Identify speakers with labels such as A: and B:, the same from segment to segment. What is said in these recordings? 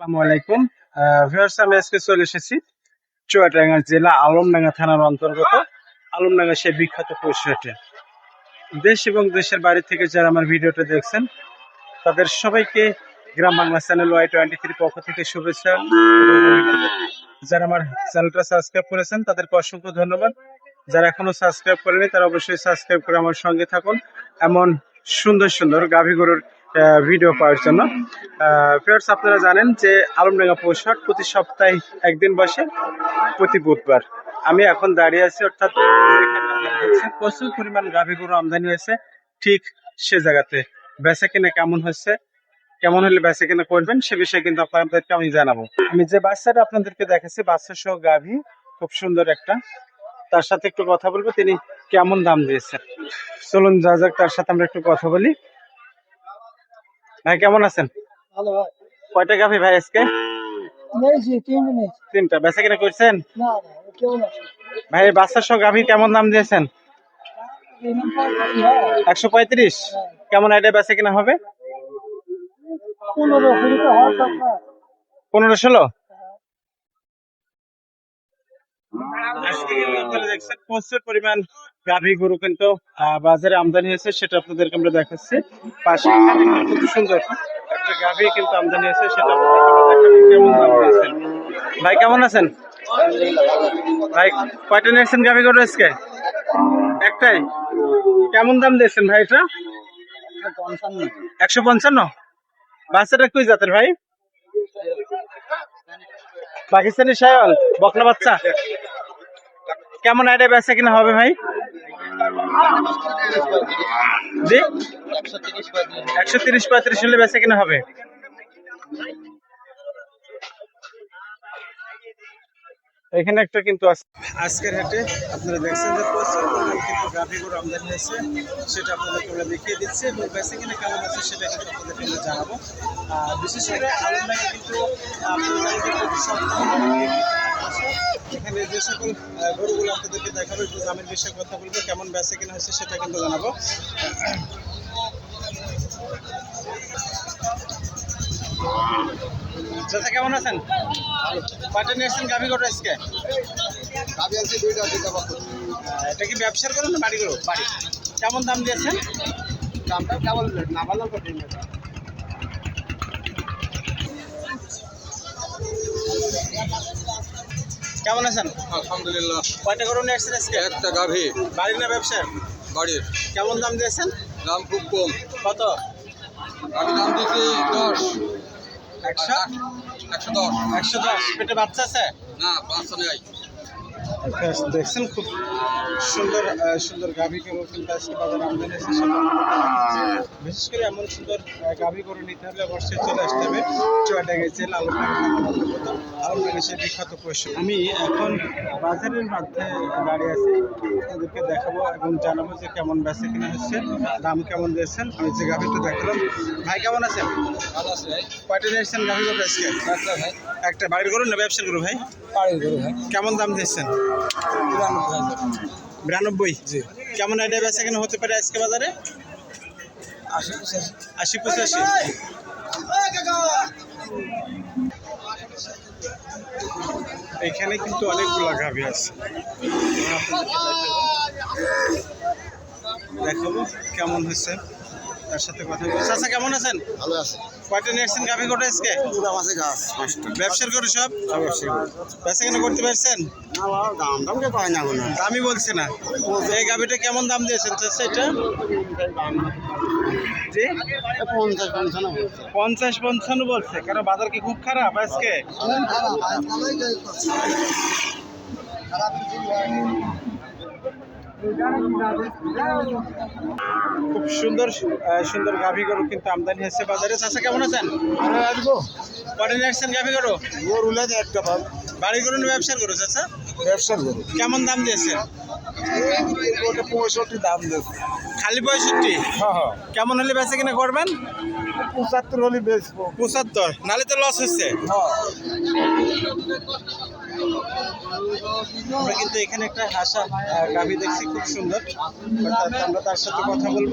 A: আসসালামু আলাইকুম। ভিউয়ার্স আমি আজকে চলে এসেছি চুয়াডাঙ্গা জেলা আলমডাঙ্গা থানার অন্তর্গত আলমডাঙ্গা সেই বিখ্যাত পশুহাটে দেশ এবং দেশের বাইরে থেকে যারা আমার ভিডিওটা দেখছেন, তাদের সবাইকে Gram Bangla channel Y twenty three পক্ষ থেকে শুভেচ্ছা যারা আমার চ্যানেলটা সাবস্ক্রাইব করেছেন, তাদেরকে অসংখ্য ধন্যবাদ। যারা এখনও সাবস্ক্রাইব করেনি তারা অবশ্যই সাবস্ক্রাইব করে আমার সঙ্গে থাকুন। এমন সুন্দর সুন্দর গাভী গরুর ভিডিও পাওয়ার জন্য। ফ্রেন্ডস আপনারা জানেন যে আলমডাঙ্গা পৌষহাট প্রতি সপ্তাহে একদিন বসে, প্রতি বুধবার। আমি এখন দাঁড়িয়ে আছি, অর্থাৎ প্রচুর পরিমাণ গাভী গরু আমদানি হয়েছে। ঠিক সে জায়গাতে। বেচা কিনা কেমন হচ্ছে? কেমন হলে বেচা কিনা করবেন সে বিষয়ে কিন্তু আপনাদেরকে আমি জানাব। আমি যে বাচ্চাটা আপনাদেরকে দেখাচ্ছি বাচ্চা সহ গাভী, খুব সুন্দর একটা। তার সাথে একটু কথা বলব, তিনি কেমন দাম দিয়েছেন। চলুন, যা যাক, তার সাথে আমরা একটু কথা বলি। ভাই কেমন আছেন?
B: ভালো ভাই।
A: কয়টা গাভী ভাই আজকে?
B: তিনটে
A: তিনটা। বেচা কিনা করছেন? ভাই বাচ্চার সহ গাভী কেমন দাম দিয়েছেন?
B: হয়।
A: একশো পঁয়ত্রিশ? কেমন আইডিয়া বেচা কিনা হবে?
B: পনেরো
A: ষোলো? আপনারা প্রচুর পরিমাণ গাভী গরু কিন্তু বাজারে আমদানি হয়েছে, সেটা আপনাদেরকে আমরা দেখাচ্ছি। পাশে খুব সুন্দর একটা গাভী কিন্তু আমদানি হয়েছে, সেটা কেমন দাম দিয়েছেন ভাই, কেমন আছেন? ভাই, কয়টা নিয়েছেন গাভী গরু আজকে? একটাই? কেমন দাম দিয়েছেন ভাই এটা? একশো পঞ্চান্ন। বাচ্চাটা কই জাতের ভাই? পাকিস্তানি শায়াল, বকনা বাচ্চা? কেমন আইডিয়া বেচা কিনা হবে ভাই? জি?
B: একশো তিরিশ পঁয়ত্রিশ
A: হলে বেচা কিনা হবে। এখানে একটা কিন্তু আজকের হাটে আপনারা দেখছেন যে প্রচুর পরিমাণ কিন্তু গাভী গরু আমদানি হয়েছে। সেটা আপনাদেরকে আমরা দেখিয়ে দিচ্ছি এবং বেচা কিনা কেমন আছে সেটা কিন্তু আপনাদেরকে আমরা জানাব। বিশেষ করে আলমডাঙ্গা কিন্তু আপনারা জানেন যে প্রতি সপ্তাহে আসে। এখানে যে সকল গরুগুলো আপনাদেরকে দেখাবো একটু দামের বিষয়ে কথা বলব কেমন বেচা কিনা হচ্ছে সেটা কিন্তু জানাব। চাচা কেমন আছেন? কয়টা নিয়ে এসছেন গাভী গরু আজকে?
B: আমি আছি দুইটা দুইটা বছর
A: এটা কি ব্যবসার করুন না বাড়ি গরু? বাড়ি। কেমন দাম দিয়েছেন?
B: দামটা কেমন না ভালো করতে
A: কেমন আছেন?
C: আলহামদুলিল্লাহ।
A: কয়টা গরু নিয়ে আসছেন আজকে?
C: একটা গাভী।
A: বাড়ির না ব্যবসা?
C: বাড়ির।
A: কেমন দাম দিয়েছেন?
C: দাম খুব কম।
A: কত?
C: আমি দাম দিয়েছি দশ।
A: একশো?
C: একশো দশ।
A: একশো দশ। পেটে বাচ্চা আছে?
C: না পাঁচশো নেই।
A: দেখছেন খুব সুন্দর সুন্দর গাভী গরু কিন্তু আজকে বাজারে আমদানি। বিশেষ করে এমন সুন্দর গাভী গরু নিতে হলে অবশ্যই চলে আসতে হবে। চুয়াডাঙ্গা জেলা আলমডাঙ্গা আলমডাঙ্গা সে বিখ্যাত পশু। আমি এখন বাজারের মধ্যে দাঁড়িয়ে আছি তাদেরকে দেখাবো এবং জানাব যে কেমন বেচে কিনা হচ্ছে দাম কেমন দিয়েছেন। আমি যে গাভীটা দেখালাম ভাই কেমন আছেন?
C: ভালো আছে ভাই।
A: কয়টা নিয়েছেন গাভী গরু আজকে?
C: একটা
A: বাড়ির গরু না ব্যবসার গরু ভাই?
C: বাড়ির গরু ভাই।
A: কেমন দাম দিয়েছেন? বিরানব্বই।
C: জি।
A: কেমন আইডিয়া বেচা কেন হতে পারে আজকে বাজারে?
C: আশি পঁচাশি।
A: এখানে কিন্তু অনেকগুলো গাভি আছে। দেখাবো কেমন হচ্ছে। তার সাথে কথা বলব। চাচা কেমন আছেন?
C: ভালো আছে।
A: কয়টা নিয়ে গাভি কটা আজকে?
C: পুরা মাসে গাছ পাঁচটা।
A: ব্যবসার করে সব? বেচা কেন করতে পারছেন?
C: না বাবা দাম দাম কে পায় না কোনো
A: দামই বলছে না। এই গাভিটা কেমন দাম দিয়েছেন চাচা এটা?
C: পঞ্চাশ পঞ্চান্ন
A: বলছে। কারণ বাজার কি খুব খারাপ আজকে? খুব সুন্দর সুন্দর গাভী গরু কিন্তু আমদানি হয়েছে বাজারে। চাষা কেমন আছেন?
C: আরে আসব
A: কটা নিয়ে আসছেন গাভী গরু?
C: গরু লাগে একটা ভাব
A: বাড়ি গরু না ব্যবসার গরু চাষা
C: ব্যবসার গরু।
A: কেমন দাম দিয়েছে?
C: পঁয়ষট্টি দাম দেবে
A: খালি পঁয়ষট্টি?
C: হ্যাঁ হ্যাঁ।
A: কেমন হলে বেচা কিনা করবেন?
C: পঁচাত্তর হলে বেচবো।
A: পঁচাত্তর। নালে তো লস হচ্ছে।
C: হ্যাঁ।
A: আমরা কিন্তু এখানে একটা হাসা গাভী দেখছি খুব সুন্দর। অর্থাৎ আমরা তার সাথে কথা বলব।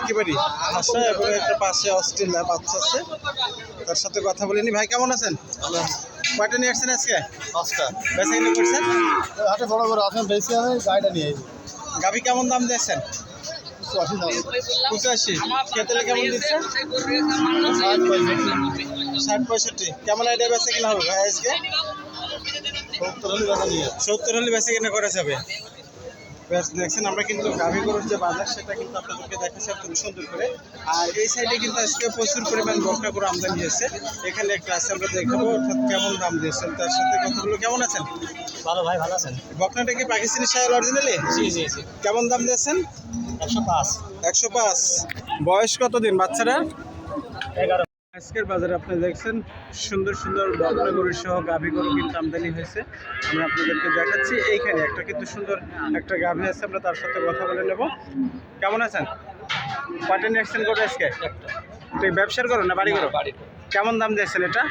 A: একেবারেই হাসা এবং একটা পাশে অস্ট্রেলিয়া বাচ্চা আছে। তার সাথে কথা বলিনি। ভাই কেমন আছেন? কয়টা নিয়ে আসছেন আজকে?
B: পাঁচটা।
A: বেচা কিনে করছেন?
B: হাটে বড় বড় আছেন বেশি আমি গাড়িটা নিয়ে
A: গাভী কেমন দাম দিয়েছেন? পঁচাশি খেতেলে কেমন দিচ্ছেন
B: ষাট পঁয়ষট্টি।
A: কেমন আইডিয়া বেচা কিনা হবে ভাই আজকে?
B: সত্তর হলে বেচা
A: কিনা করা যাবে। ব্যাস দেখছেন আমরা কিন্তু গাভী গরুর যে বাজার সেটা কিন্তু আপনাদেরকে দেখাচ্ছি খুব সুন্দর করে। আর এই সাইডে কিন্তু আজকে প্রচুর পরিমাণ বকনা গরু আমদানি হয়েছে। এখানে একটা আছে আমরা দেখাবো অর্থাৎ কেমন দাম দিয়েছেন তার সাথে কথাগুলো কেমন আছেন?
B: ভালো ভাই ভালো আছেন?
A: বকনাটা কি পাকিস্তানি সাহেব অরিজিনালি
B: জি জি জি।
A: কেমন দাম দিয়েছেন?
B: একশো পাঁচ।
A: একশো পাঁচ। বয়স কতদিন বাচ্চারা?
B: এগারো।
A: আজকের বাজারে আপনি দেখছেন সুন্দর সুন্দর বকনা গরু সহ গাভী গরু কিন্তু আমদানি হয়েছে। আমরা আপনাদেরকে দেখাচ্ছি এইখানে একটা কিন্তু সুন্দর একটা গাভী আছে আমরা তার সাথে কথা বলে নেব। কেমন আছেন? নিয়ে আসছেন গরু আজকে? কি ব্যবসার করো না বাড়ি করো
B: বাড়ি
A: কেমন দাম দিয়েছেন এটা?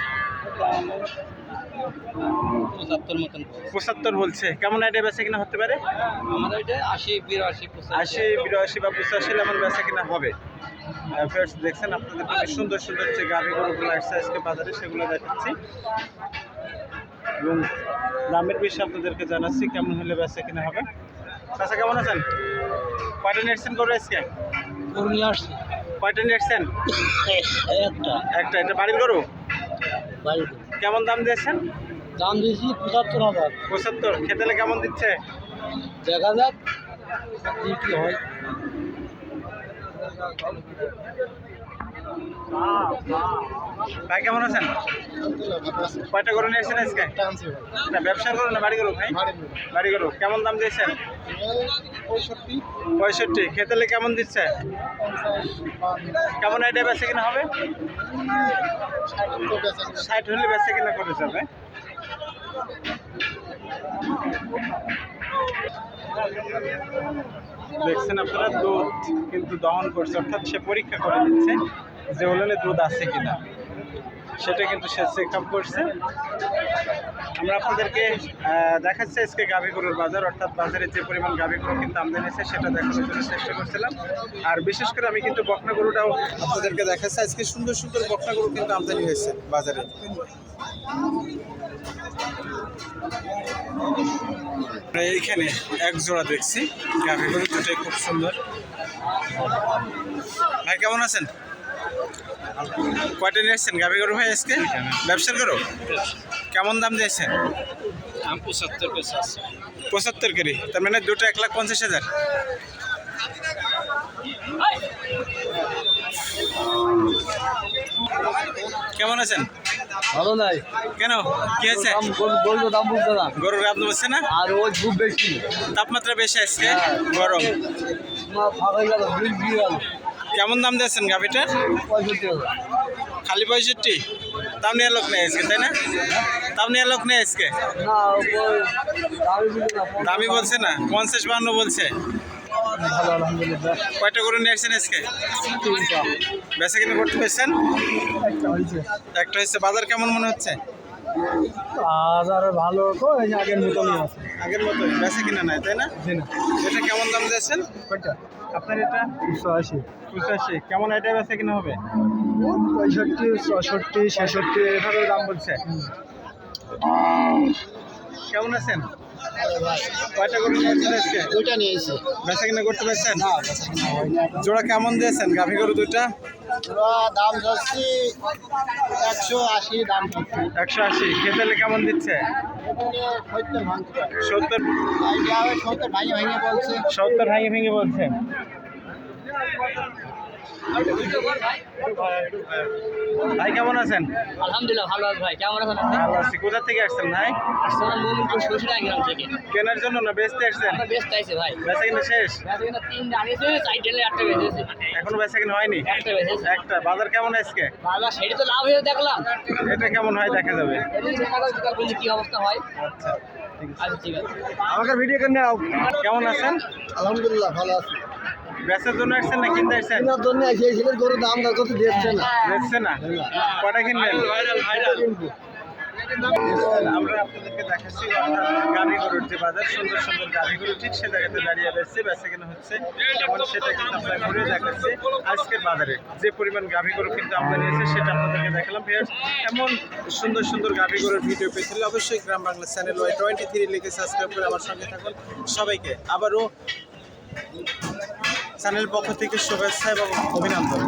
B: পঁচাত্তর
A: বলছে। কেমন আইডিয়া বেচা কিনা হতে পারে?
B: আমাদের আশি বিরাশি
A: আশি বিরাশি বা পঁচাশি এমন বেচা কিনা হবে। Friends, দেখছেন আপনাদের খুবই সুন্দর সুন্দর যে গাভী গরুগুলো আসছে আজকে বাজারে সেগুলো দেখাচ্ছি। এবং দামের বিষয়ে আপনাদেরকে জানাচ্ছি কেমন হলে বেচা কিনা হবে। চাষা কেমন আছেন? কয়টা নিয়ে এসছেন গরু আজকে? কয়টা নিয়ে
B: একটা।
A: একটা এটা বাড়ির গরু? কেমন দাম দিয়েছেন?
B: দাম দিয়েছি পঁচাত্তর হাজার।
A: পঁচাত্তর। খেতেলে কেমন দিচ্ছে?
B: দেখা যাক কি হয়।
A: ভাই, কেমন আছেন? কয়টা গরু নিয়ে এসছেন আজকে? না, ব্যবসা করো না বাড়ি গরু, ভাই? বাড়ি গরু। কেমন দাম দিয়েছেন?
B: পঁয়ষট্টি।
A: খেতেলে কেমন দিচ্ছে? কেমন আইডিয়া বেচে কিনা হবে? ষাট হলে বেচে কিনা করে যাবে। দেখছেন আপনারা, দুধ কিন্তু দহন করছে, অর্থাৎ সে পরীক্ষা করে দিচ্ছে যে ওলানে দুধ আছে কিনা। সেটা কিন্তু সে চেক আপ করছে। আমরা আপনাদেরকে দেখাচ্ছি আজকে গাভী গরুর বাজার, অর্থাৎ বাজারে যে পরিমাণ গাভী গরু কিন্তু আমদানি আছে সেটা দেখানোর জন্য চেষ্টা করছিলাম। আর বিশেষ করে আমি কিন্তু বকনা গরুটাও আপনাদেরকে দেখাচ্ছি, আজকে সুন্দর সুন্দর বকনা গরু কিন্তু আমদানি হয়েছে বাজারে। এইখানে এক জোড়া দেখছি। গাভী গরু দুটোই খুব সুন্দর। ভাই কেমন আছেন? কয়টা নিয়ে এসছেন গাভী গরু ভাই আজকে? ব্যবসার গরু? কেমন দাম দিয়েছেন?
B: পঁচাত্তর
A: পঁচাত্তর কেরি তার মানে দুটো এক লাখ পঞ্চাশ হাজার। কেমন আছেন?
B: ভালো নাই।
A: কেন? কি হয়েছে?
B: দাম বলব দাম বুঝতে না।
A: গরুর না?
B: আর ওই খুব বেশি।
A: তাপমাত্রা বেশি আজকে? গরম।
B: মা ফাঁকা গেল বিল দিয়ে গেল।
A: কেমন দাম দিয়েছেন
B: হাজার।
A: খালি পঁয়ষট্টি? তাও নিয়ে লোক নেই আজকে তাই না? তাও নিয়ে লোক নেই আজকে?
B: দামি
A: দামি বলছে না? পঞ্চাশ বান্ন বলছে।
B: ভালো আলহামদুলিল্লাহ
A: কয়টা গরু নিয়ে আসছেন আজকে?
B: তিনটা
A: বেচা কিনে করতে পেরেছেন?
B: একটা হয়েছে।
A: একটা হচ্ছে বাজার কেমন মনে হচ্ছে?
B: হাজার ভালো তো এই আগের মতনই আছে।
A: আগের মতো বেচা কিনা নাই তাই না?
B: জি না।
A: এটা কেমন দাম দিয়েছেন?
B: কয়টা?
A: আপনার এটা?
B: একশো আশি।
A: পঁচাশি কেমন আইডিয়া বেচা কিনা হবে?
B: পঁয়ষট্টি চৌষট্টি ছেষট্টি এভাবে দাম বলছে।
A: কেমন আছেন? কয়টা গরু নিয়ে আজকে
B: দুইটা নিয়েছি
A: বেচা কিনা করতে পারছেন জোড়া কেমন দিয়েছেন গাভী গরু দুইটা
B: দাম যাচ্ছি একশো আশি দাম
A: একশো আশি খেতেলে কেমন দিচ্ছে
B: সত্তর
A: সত্তর
B: ভাঙে ভাঙে বলছে
A: সত্তর ভেঙে ভেঙে বলছে ভাই কেমন আছেন?
D: আলহামদুলিল্লাহ ভালো আছি ভাই। কেমন আছেন আপনি?
A: ভালো আছি। কোথা থেকে আসছেন ভাই?
D: আসসালাম মোমিনপুর শ্বশুরা গ্রাম থেকে।
A: কেনার জন্য না বেচতে আসছেন?
D: ব্যস্ত আছি ভাই।
A: বেচা কিনা শেষ?
D: বেঁচে কিনা তিন আনিয়েছে একটা বেঁচেছে
A: এখনও বেচা কিনা হয়নি?
D: একটা বেঁচেছে
A: একটা। বাজার কেমন আজকে?
D: সেটা তো লাভ হয়ে দেখলাম।
A: এটা কেমন হয় দেখা যাবে।
D: কি অবস্থা হয়।
A: আচ্ছা ঠিক আছে।
D: আচ্ছা ঠিক আছে।
A: আমাকে ভিডিও করে নাও কেমন আছেন?
B: আলহামদুলিল্লাহ ভালো আছে।
A: বেচার জন্য আসছেন না কিনতে আসছেন?
B: কেনার জন্য গরুর দাম দর করতে দিচ্ছে না।
A: বেচছে না? কটা কিনবেন? আমরা আপনাদেরকে দেখাচ্ছি গরুর যে বাজার সুন্দর সুন্দর গাভী গরু ঠিক সে জায়গাতে দাঁড়িয়ে রয়েছে বেচা কেনা হচ্ছে। এবং সেটা কিন্তু আমরা ঘুরে দেখাচ্ছি। আজকের বাজারে যে পরিমাণ গাভী গরু কিন্তু আমদানি হয়েছে সেটা আপনাদেরকে দেখালাম। এমন সুন্দর সুন্দর গাভী গরুর ভিডিও পেতে হলে অবশ্যই Gram Bangla channel Y twenty three লিখে সাবস্ক্রাইব করে আমার সঙ্গে থাকুন। সবাইকে আবারও চ্যানেল পক্ষ থেকে শুভেচ্ছা এবং অভিনন্দন।